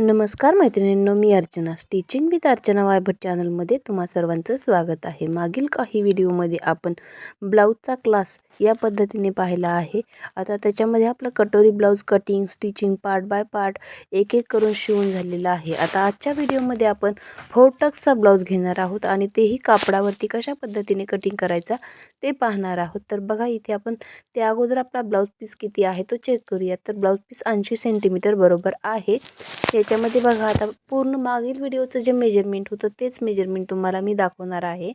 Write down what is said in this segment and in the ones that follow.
नमस्कार मैत्रिणींनो मी अर्चना. स्टिचिंग विथ अर्चना वायभट चॅनलमध्ये तुम्हा सर्वांचं स्वागत आहे. मागील काही व्हिडिओमध्ये आपण ब्लाऊजचा क्लास या पद्धतीने पाहिला आहे. आता त्याच्यामध्ये आपलं कटोरी blouse cutting stitching part by part एक एक करून शिवून झालेलं आहे. आता आजच्या व्हिडिओमध्ये आपण फोटक्सचा ब्लाऊज घेणार आहोत आणि तेही कापडावरती कशा पद्धतीने कटिंग करायचा ते पाहणार आहोत. तर बघा इथे आपण त्या अगोदर आपला ब्लाऊज पीस किती आहे तो चेक करूया. तर ब्लाऊज पीस ऐंशी सेंटीमीटर बरोबर आहे. याच्यामध्ये बघा आता पूर्ण मागील व्हिडिओचं जे मेजरमेंट होतं तेच मेजरमेंट तुम्हाला मी दाखवणार आहे.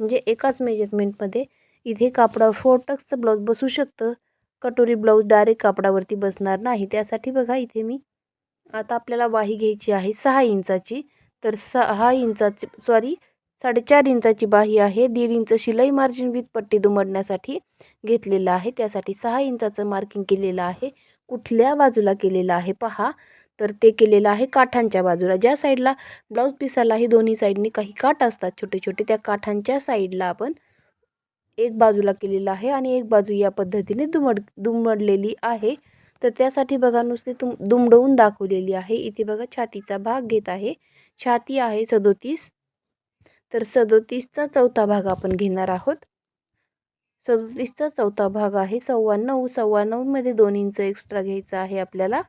म्हणजे एकाच मेजरमेंटमध्ये इथे कापडा फोर टक्सचं ब्लाऊज बसू शकतं. कटोरी ब्लाऊज डायरेक्ट कापडावरती बसणार नाही. त्यासाठी बघा इथे मी आता आपल्याला वाही घ्यायची आहे सहा इंचाची. तर सहा इंचाची सॉरी साडेचार इंचाची बाही आहे. दीड इंच शिलाई मार्जिन विथ पट्टी दुमडण्यासाठी घेतलेलं आहे. त्यासाठी सहा इंचाचं मार्किंग केलेलं आहे. कुठल्या बाजूला केलेलं आहे? पहा. तर ते केलेलं आहे काठांच्या बाजूला. ज्या साईडला ब्लाऊज पिसालाही दोन्ही साईडनी काही काठ असतात छोटे छोटे त्या काठांच्या साईडला आपण एक बाजूला केलेलं आहे आणि एक बाजू या पद्धतीने दुमड दुमडलेली आहे. तर त्यासाठी बघा नुसते तुम दुमडवून दाखवलेली आहे. इथे बघा छातीचा भाग घेत आहे. छाती आहे सदोतीस. तर सदोतीसचा चौथा भाग आपण घेणार आहोत. सदोतीसचा चौथा भाग आहे सव्वा नऊ सव्वा नऊमध्ये दोन इंच एक्स्ट्रा घ्यायचा आहे आपल्याला.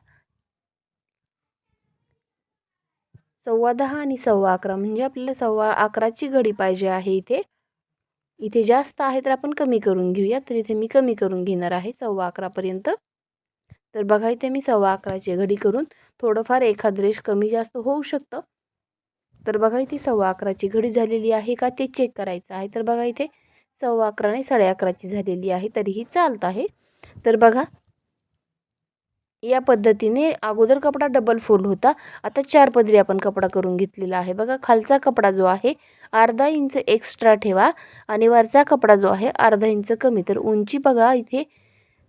सव्वा दहा आणि सव्वा अकरा म्हणजे आपल्याला सव्वा अकराची घडी पाहिजे आहे इथे. इथे जास्त आहे तर आपण कमी करून घेऊया. तर इथे मी कमी करून घेणार आहे सव्वा अकरापर्यंत तर बघा इथे मी सव्वा अकराची घडी करून थोडंफार एखाद रेश कमी जास्त होऊ शकतं. तर बघा इथे सव्वा अकराची घडी झालेली आहे का ते चेक करायचं आहे. तर बघा इथे सव्वा अकरा नाही साडे अकराची झालेली आहे तरीही चालत आहे. तर बघा या पद्धतीने अगोदर कपडा डबल फोल्ड होता. आता चार पदरी आपण कपडा करून घेतलेला आहे. बघा खालचा कपडा जो आहे अर्धा इंच एक्स्ट्रा ठेवा आणि वरचा कपडा जो आहे अर्धा इंच कमी. तर उंची बघा इथे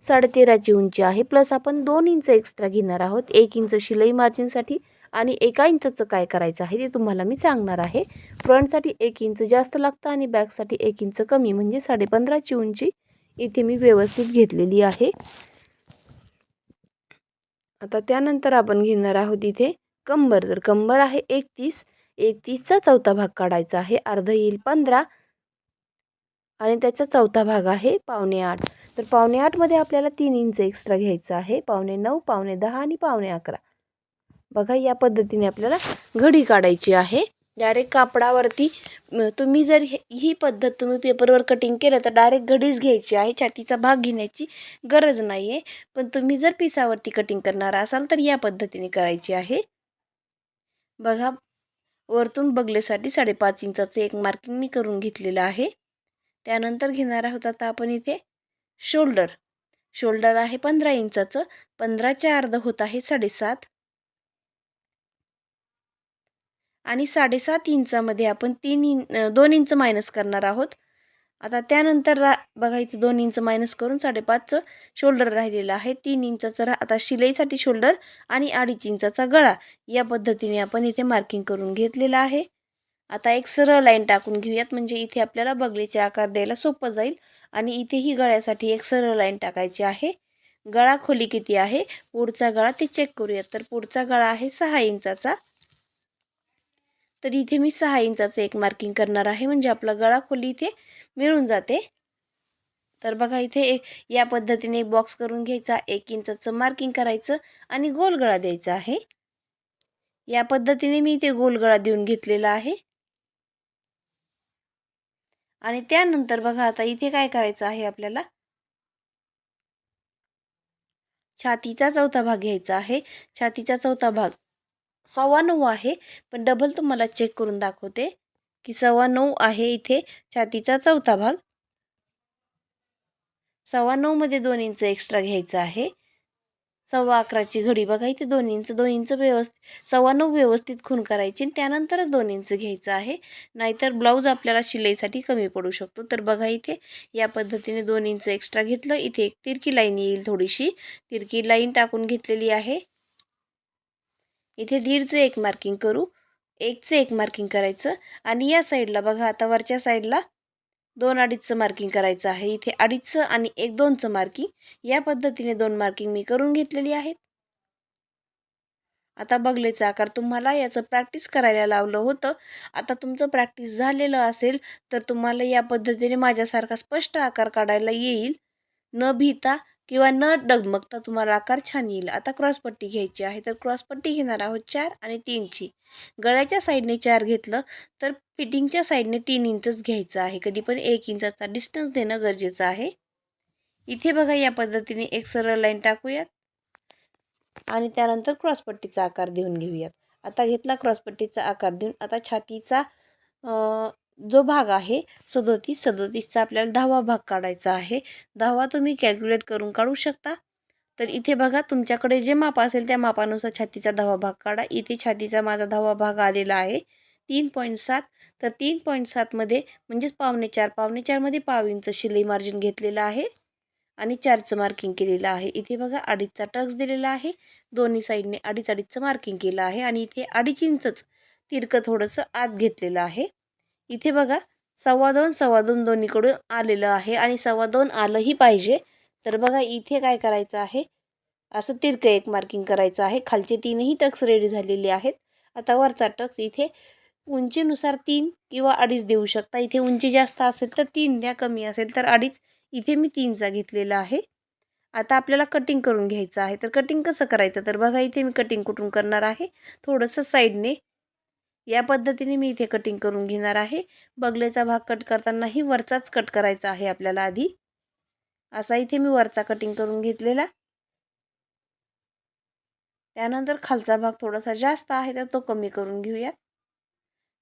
साडेतेराची उंची आहे. प्लस आपण दोन इंच एक्स्ट्रा घेणार आहोत. एक इंच शिलाई मार्जिनसाठी आणि एका इंचचं काय करायचं आहे ते तुम्हाला मी सांगणार आहे. फ्रंटसाठी एक इंच जास्त लागतं आणि बॅकसाठी एक इंच कमी. म्हणजे साडेपंधराची उंची इथे मी व्यवस्थित घेतलेली आहे. आता त्यानंतर आपण घेणार आहोत इथे कंबर. तर कंबर आहे एकतीस. एकतीसचा चौथा भाग काढायचा आहे. अर्ध येईल पंधरा. आणि त्याचा चौथा भाग आहे पावणे आठ. तर पावणे आठमध्ये आपल्याला तीन इंच एक्स्ट्रा घ्यायचं आहे. पावणे नऊ पावणे दहा आणि पावणे अकरा. बघा या पद्धतीने आपल्याला घडी काढायची आहे. डायरेक्ट कापडावरती तुम्ही जर ही पद्धत तुम्ही पेपरवर कटिंग केलं तर डायरेक्ट घडीच घ्यायची आहे. छातीचा भाग घेण्याची गरज नाही आहे पण तुम्ही जर पिसावरती कटिंग करणार असाल तर या पद्धतीने करायची आहे. बघा वरतून बगलेसाठी साडेपाच इंचाचं एक मार्किंग मी करून घेतलेलं आहे. त्यानंतर घेणार आहोत आता आपण इथे शोल्डर शोल्डर आहे पंधरा इंचाचं. पंधराच्या अर्ध होत आहे साडेसात. आणि साडेसात इंचामध्ये आपण तीन इं दोन इंच मायनस करणार आहोत. आता त्यानंतर रा बघा इथे दोन इंच मायनस करून साडेपाचचं शोल्डर राहिलेलं आहे. तीन इंचाचं रा आता शिलाईसाठी शोल्डर आणि अडीच इंचाचा गळा या पद्धतीने आपण इथे मार्किंग करून घेतलेलं आहे. आता एक सरळ लाईन टाकून घेऊयात. म्हणजे इथे आपल्याला बगलेचे आकार द्यायला सोपं जाईल. आणि इथेही गळ्यासाठी एक सरळ लाईन टाकायची आहे. गळा खोली किती आहे? पुढचा गळा ते चेक करूयात. तर पुढचा गळा आहे सहा इंचाचा. तर इथे मी सहा इंचाचं एक मार्किंग करणार आहे. म्हणजे आपला गळा खोली इथे मिळून जाते. तर बघा इथे एक या पद्धतीने एक बॉक्स करून घ्यायचा एक इंचाचं मार्किंग करायचं आणि गोल गळा द्यायचा आहे. या पद्धतीने मी इथे गोल गळा देऊन घेतलेला आहे. आणि त्यानंतर बघा आता इथे काय करायचं आहे आपल्याला? छातीचा चौथा भाग घ्यायचा आहे. छातीचा चौथा भाग सव्वा नऊ आहे. पण डबल तुम्हाला चेक करून दाखवते. की सव्वा नऊ आहे इथे छातीचा चौथा भाग. सव्वा नऊमध्ये दोन इंच एक्स्ट्रा घ्यायचं आहे. सव्वा अकराची घडी बघा इथे दोन इंच दोन इंच व्यवस्थित सव्वा नऊ व्यवस्थित खून करायची आणि त्यानंतरच दोन इंच घ्यायचं आहे. नाहीतर ब्लाऊज आपल्याला शिलाईसाठी कमी पडू शकतो. तर बघा इथे या पद्धतीने दोन इंच एक्स्ट्रा घेतलं. इथे एक तिरकी लाईन येईल थोडीशी. तिरकी लाईन टाकून घेतलेली आहे. इथे दीडचं एक मार्किंग करू. एकचं एक मार्किंग करायचं. आणि या साईडला बघा आता वरच्या साईडला दोन अडीचचं मार्किंग करायचं आहे. इथे अडीचचं आणि एक दोनचं मार्किंग या पद्धतीने दोन मार्किंग मी करून घेतलेली आहेत. आता बगलेचा आकार तुम्हाला याचं प्रॅक्टिस करायला लावलं होतं. आता तुमचं प्रॅक्टिस झालेलं असेल तर तुम्हाला या पद्धतीने माझ्यासारखा स्पष्ट आकार काढायला येईल. न भीता किंवा न डगमगता तुम्हाला आकार छान येईल. आता क्रॉसपट्टी घ्यायची आहे तर क्रॉसपट्टी घेणार आहोत चार आणि तीनची गळ्याच्या साईडने चार घेतलं तर फिटिंगच्या साईडने तीन इंचच घ्यायचं आहे. कधी पण एक इंचाचा डिस्टन्स देणं गरजेचं आहे. इथे बघा या पद्धतीने एक सरळ लाईन टाकूयात. आणि त्यानंतर क्रॉसपट्टीचा आकार देऊन घेऊयात. आता घेतला क्रॉसपट्टीचा आकार देऊन आता छातीचा जो भाग आहे सदोतीस सदोतीसचा आपल्याला दहावा भाग काढायचा आहे. दहावा तुम्ही कॅल्क्युलेट करून काढू शकता. तर इथे बघा तुमच्याकडे जे माप असेल त्या मापानुसार छातीचा दहावा भाग काढा. इथे छातीचा माझा दहावा भाग आलेला आहे. तीन पॉईंट सात. तर तीन पॉईंट सातमध्ये म्हणजेच पावणे चार पावणे चारमध्ये पाव इंच शिलाई मार्जिन घेतलेलं आहे. आणि चारचं मार्किंग केलेलं आहे. इथे बघा अडीचचा टक्स दिलेला आहे. दोन्ही साईडने अडीच अडीचचं मार्किंग केलं आहे. आणि इथे अडीच इंचच तिरकं थोडंसं आत घेतलेलं आहे. इथे बघा सव्वा दोन सव्वा दोन दोन्हीकडून आलेलं आहे आणि सव्वा दोन आलंही पाहिजे. तर बघा इथे काय करायचं आहे? असं तिरकं एक मार्किंग करायचं आहे. खालचे तीनही टक्स रेडी झालेले आहेत. आता वरचा टक्स इथे उंचीनुसार तीन किंवा अडीच देऊ शकता. इथे उंची जास्त असेल तर तीन द्या कमी असेल तर अडीच. इथे मी तीनचा घेतलेला आहे. आता आपल्याला कटिंग करून घ्यायचं आहे. तर कटिंग कसं करायचं? तर बघा इथे मी कटिंग कुठून करणार आहे? थोडंसं साईडने या पद्धतीने मी इथे कटिंग करून घेणार आहे. बगलेचा भाग कट करतानाही वरचाच कट करायचा आहे आपल्याला आधी. असा इथे मी वरचा कटिंग करून घेतलेला. त्यानंतर खालचा भाग थोडासा जास्त आहे तर तो कमी करून घेऊयात.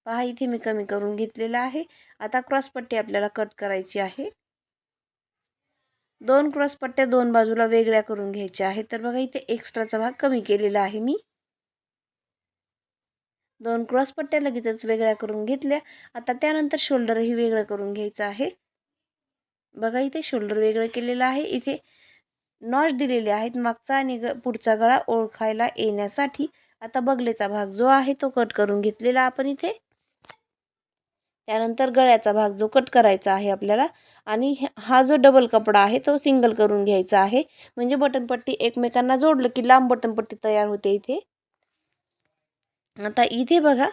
पहा इथे मी कमी करून घेतलेला आहे. आता क्रॉसपट्टी आपल्याला कट करायची आहे. दोन क्रॉसपट्ट्या दोन बाजूला वेगळ्या करून घ्यायच्या आहेत. तर बघा इथे एक्स्ट्राचा भाग कमी केलेला आहे मी. दोन क्रॉस पट्ट्या लगेचच वेगळ्या करून घेतल्या. आता त्यानंतर शोल्डरही वेगळं करून घ्यायचं आहे. बघा इथे शोल्डर वेगळं केलेलं आहे. इथे नॉच दिलेले आहेत मागचा आणि ग पुढचा गळा ओळखायला येण्यासाठी. आता बगलेचा भाग जो आहे तो कट करून घेतलेला आपण इथे. त्यानंतर गळ्याचा भाग जो कट करायचा आहे आपल्याला. आणि हा जो डबल कपडा आहे तो सिंगल करून घ्यायचा आहे. म्हणजे बटनपट्टी एकमेकांना जोडलं की लांब बटनपट्टी तयार होते इथे. आता इथे बघा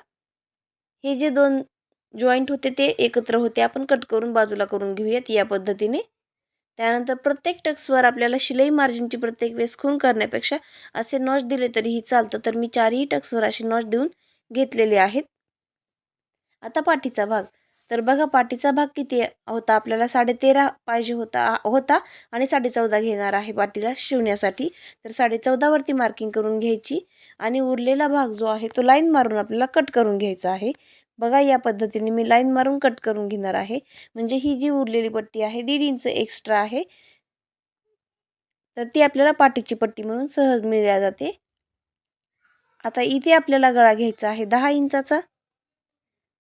हे जे दोन जॉईंट होते ते एकत्र होते. आपण कट करून बाजूला करून घेऊयात या पद्धतीने. त्यानंतर प्रत्येक टक्सवर आपल्याला शिलाई मार्जिनची प्रत्येक वेळेस खून करण्यापेक्षा असे नॉच दिले तरीही चालतं. तर मी चारही टक्सवर असे नॉच देऊन घेतलेले आहेत. आता पाठीचा भाग. तर बघा पाठीचा भाग किती होता? आपल्याला साडेतेरा पाहिजे होता होता आणि साडेचौदा घेणार आहे पाठीला शिवण्यासाठी. तर साडेचौदावरती मार्किंग करून घ्यायची आणि उरलेला भाग जो आहे तो लाईन मारून आपल्याला कट करून घ्यायचा आहे. बघा या पद्धतीने मी लाईन मारून कट करून घेणार आहे. म्हणजे ही जी उरलेली पट्टी आहे दीड इंच एक्स्ट्रा आहे. तर ती आपल्याला पाठीची पट्टी म्हणून सहज मिळल्या जाते. आता इथे आपल्याला गळा घ्यायचा आहे दहा इंचाचा.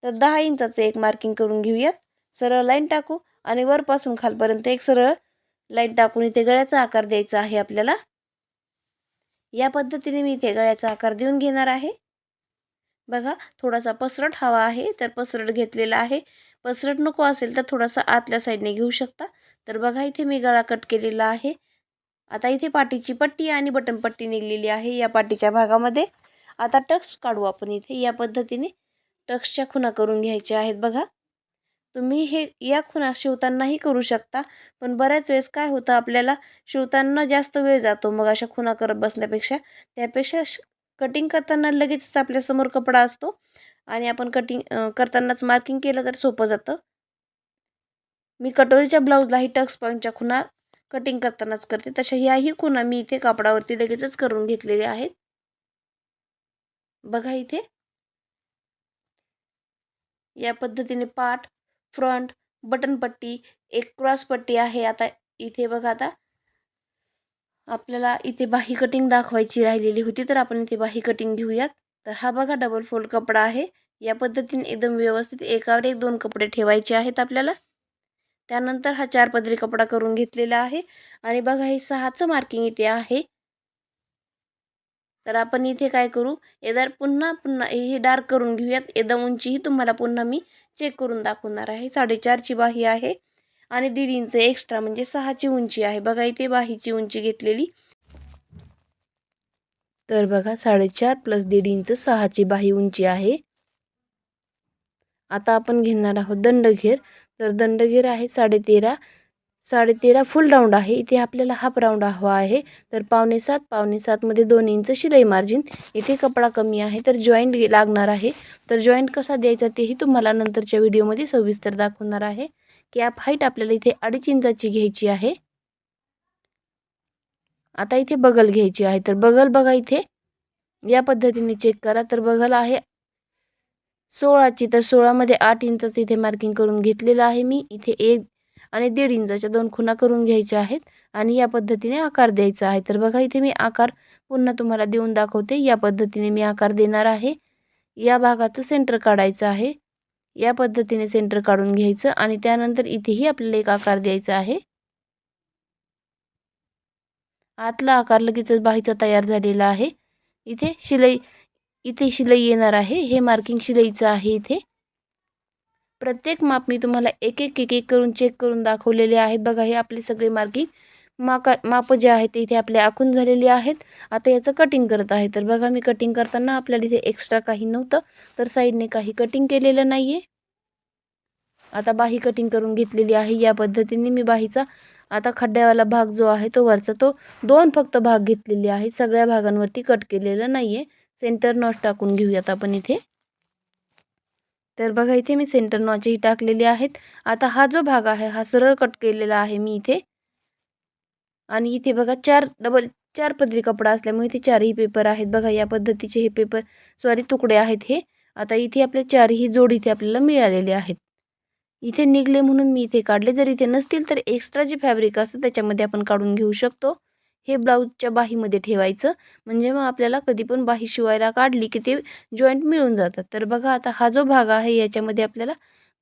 तर दहा इंचाचं एक मार्किंग करून घेऊयात. सरळ लाईन टाकू आणि वरपासून खालपर्यंत एक सरळ लाईन टाकून इथे गळ्याचा आकार द्यायचा आहे आपल्याला. या पद्धतीने मी इथे गळ्याचा आकार देऊन घेणार आहे. बघा थोडासा पसरट हवा आहे तर पसरट घेतलेला आहे. पसरट नको असेल तर थोडासा आतल्या साईडने घेऊ शकता. तर बघा इथे मी गळा कट केलेला आहे. आता इथे पाठीची पट्टी आणि बटन पट्टी निघलेली आहे या पाठीच्या भागामध्ये. आता टक्स काढू आपण इथे. या पद्धतीने टक्सच्या खुणा करून घ्यायच्या आहेत बघा. तुम्ही हे या खुणा शिवतानाही करू शकता पण बऱ्याच वेळेस काय होतं आपल्याला शिवताना जास्त वेळ जातो मग अशा खुणा करत बसण्यापेक्षा त्यापेक्षा कटिंग करताना लगेचच आपल्यासमोर कपडा असतो आणि आपण कटिंग करतानाच मार्किंग केलं तर सोपं जातं. मी कटोरीच्या ब्लाऊजलाही टक्स पॉईंटच्या खुणा कटिंग करतानाच करते. तशा ह्याही खुणा मी इथे कापडावरती लगेचच करून घेतलेल्या आहेत. बघा इथे. या पद्धतीने पाठ फ्रंट बटनपट्टी एक क्रॉसपट्टी आहे. आता इथे बघा आता. आपल्याला इथे बाही कटिंग दाखवायची राहिलेली होती तर आपण इथे बाही कटिंग घेऊयात. तर हा बघा डबल फोल्ड कपडा आहे. या पद्धतीने एकदम व्यवस्थित एकावर एक दोन कपडे ठेवायचे आहेत आपल्याला. त्यानंतर हा चार पदरी कपडा करून घेतलेला आहे. आणि बघा हे सहाचं मार्किंग इथे आहे. तर आपण इथे काय करू? एदार पुन्हा पुन्हा हे डार्क करून घेऊयात. एकदम उंचीही तुम्हाला पुन्हा मी चेक करून दाखवणार आहे. साडेचारची बाही आहे आणि दीड इंच एक्स्ट्रा म्हणजे सहाची उंची आहे. बघा इथे बाहीची उंची घेतलेली. तर बघा साडेचार प्लस दीड इंच सहाची बाही उंची आहे. आता आपण घेणार आहोत दंडघेर. तर दंडघेर आहे साडेतेरा साडेतेरा फुल राऊंड आहे. इथे आपल्याला हाफ राऊंड हवा आहे. तर पावणे सात पावणे सातमध्ये दोन इंच शिलाई मार्जिन इथे कपडा कमी आहे तर जॉईंट लागणार आहे. तर जॉईंट कसा द्यायचा तेही तुम्हाला नंतरच्या व्हिडिओमध्ये सविस्तर दाखवणार आहे. कॅप हाईट आपल्याला इथे अडीच इंचाची घ्यायची आहे. आता इथे बगल घ्यायची आहे. तर बगल बघा इथे. या पद्धतीने चेक करा. तर बगल आहे सोळाची. तर सोळामध्ये आठ इंचाचं इथे मार्किंग करून घेतलेलं आहे मी. इथे एक आणि दीड इंचाच्या दोन खुणा करून घ्यायच्या आहेत आणि या पद्धतीने आकार द्यायचा आहे. तर बघा इथे मी आकार पुन्हा तुम्हाला देऊन दाखवते. या पद्धतीने मी आकार देणार आहे. या भागाचं सेंटर काढायचं आहे. या पद्धतीने सेंटर काढून घ्यायचं आणि त्यानंतर इथेही आपल्याला एक आकार द्यायचा आहे. आतला आकार लगेचच बाहीचा तयार झालेला आहे. इथे शिलाई इथे शिलाई येणार आहे. हे मार्किंग शिलाईचं आहे इथे. प्रत्येक माप मी तुम्हाला एक एक एक एक करून चेक करून दाखवलेले आहेत. बघा हे आपले सगळे मार्किंग माका माप जे आहेत ते इथे आपले आखून झालेले आहेत. आता याचं कटिंग करत आहे. तर बघा मी कटिंग करताना आपल्याला इथे एक्स्ट्रा काही नव्हतं. तर साईडने काही कटिंग केलेलं नाही आहे आता बाही कटिंग करून घेतलेली आहे. या पद्धतीने मी बाहीचा आता खड्ड्यावाला भाग जो आहे तो वरचा तो दोन फक्त भाग घेतलेले आहे सगळ्या भागांवरती कट केलेलं नाही आहे सेंटर नॉट टाकून घेऊयात आपण इथे. तर बघा इथे मी सेंटर नॉचही टाकलेली आहेत. आता हा जो भाग आहे हा सरळ कट केलेला आहे मी इथे. आणि इथे बघा चार डबल चार पदरी कपडा असल्यामुळे इथे चारही पेपर आहेत. बघा या पद्धतीचे हे पेपर सॉरी तुकडे आहेत हे. आता इथे आपले चारही जोड इथे आपल्याला मिळालेले आहेत. इथे निघले म्हणून मी इथे काढले. जर इथे नसतील तर एक्स्ट्रा जे फॅब्रिक असतं त्याच्यामध्ये आपण काढून घेऊ शकतो. हे ब्लाऊजच्या बाहीमध्ये ठेवायचं. म्हणजे मग आपल्याला कधी पण बाही शिवायला काढली की ते जॉईंट मिळून जातात. तर बघा आता हा जो भाग आहे याच्यामध्ये आपल्याला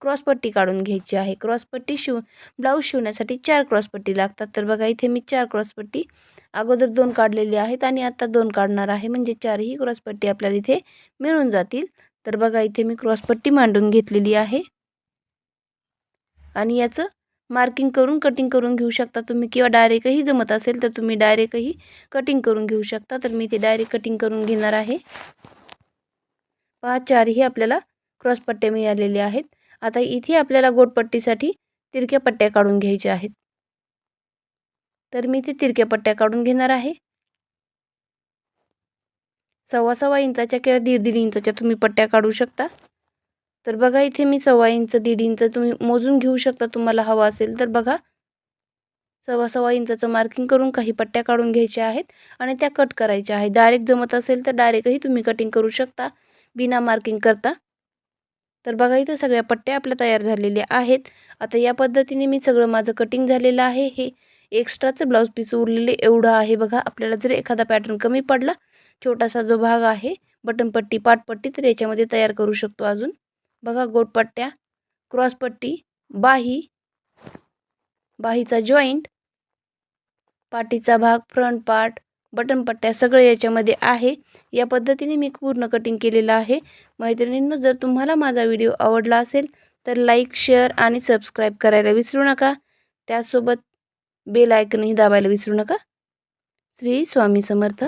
क्रॉसपट्टी काढून घ्यायची आहे. क्रॉसपट्टी शिव ब्लाऊज शिवण्यासाठी चार क्रॉसपट्टी लागतात. तर बघा इथे मी चार क्रॉसपट्टी अगोदर दोन काढलेली आहेत आणि आता दोन काढणार आहे. म्हणजे चारही क्रॉसपट्टी आपल्याला इथे मिळून जातील. तर बघा इथे मी क्रॉसपट्टी मांडून घेतलेली आहे. आणि याचं मार्किंग करून कटिंग करून घेऊ शकता तुम्ही. किंवा डायरेक्टही जमत असेल तर तुम्ही डायरेक्टही कटिंग करून घेऊ शकता. तर मी ते डायरेक्ट कटिंग करून घेणार आहे. पहा चारही आपल्याला क्रॉस पट्ट्या मिळालेले आहेत. आता इथे आपल्याला गोटपट्टीसाठी तिरक्या पट्ट्या काढून घ्यायच्या आहेत. तर मी ते तिरक्या पट्ट्या काढून घेणार आहे. सव्वा सव्वा इंचाच्या किंवा दीड दीड इंचाच्या तुम्ही पट्ट्या काढू शकता. तर बघा इथे मी सव्वा इंच दीड इंच तुम्ही मोजून घेऊ शकता तुम्हाला हवा असेल तर बघा. सव्वा सव्वा इंचाचं मार्किंग करून काही पट्ट्या काढून घ्यायच्या आहेत आणि त्या कट करायच्या आहेत. डायरेक्ट जमत असेल तर डायरेक्टही तुम्ही कटिंग करू शकता बिना मार्किंग करता. तर बघा इथं सगळ्या पट्ट्या आपल्या तयार झालेल्या आहेत. आता या पद्धतीने मी सगळं माझं कटिंग झालेलं आहे. हे एक्स्ट्राचं ब्लाऊज पीस उरलेले एवढं आहे बघा आपल्याला जर एखादा पॅटर्न कमी पडला छोटासा जो भाग आहे बटनपट्टी पाटपट्टी तर याच्यामध्ये तयार करू शकतो अजून. बघा गोटपट्ट्या क्रॉसपट्टी बाही बाहीचा जॉईंट पाठीचा भाग फ्रंट पार्ट बटनपट्ट्या सगळं याच्यामध्ये आहे. या पद्धतीने मी पूर्ण कटिंग केलेलं आहे. मैत्रिणींनो जर तुम्हाला माझा व्हिडिओ आवडला असेल तर लाईक शेअर आणि सबस्क्राईब करायला विसरू नका. त्यासोबत बेल आयकनही दाबायला विसरू नका. श्री स्वामी समर्थ.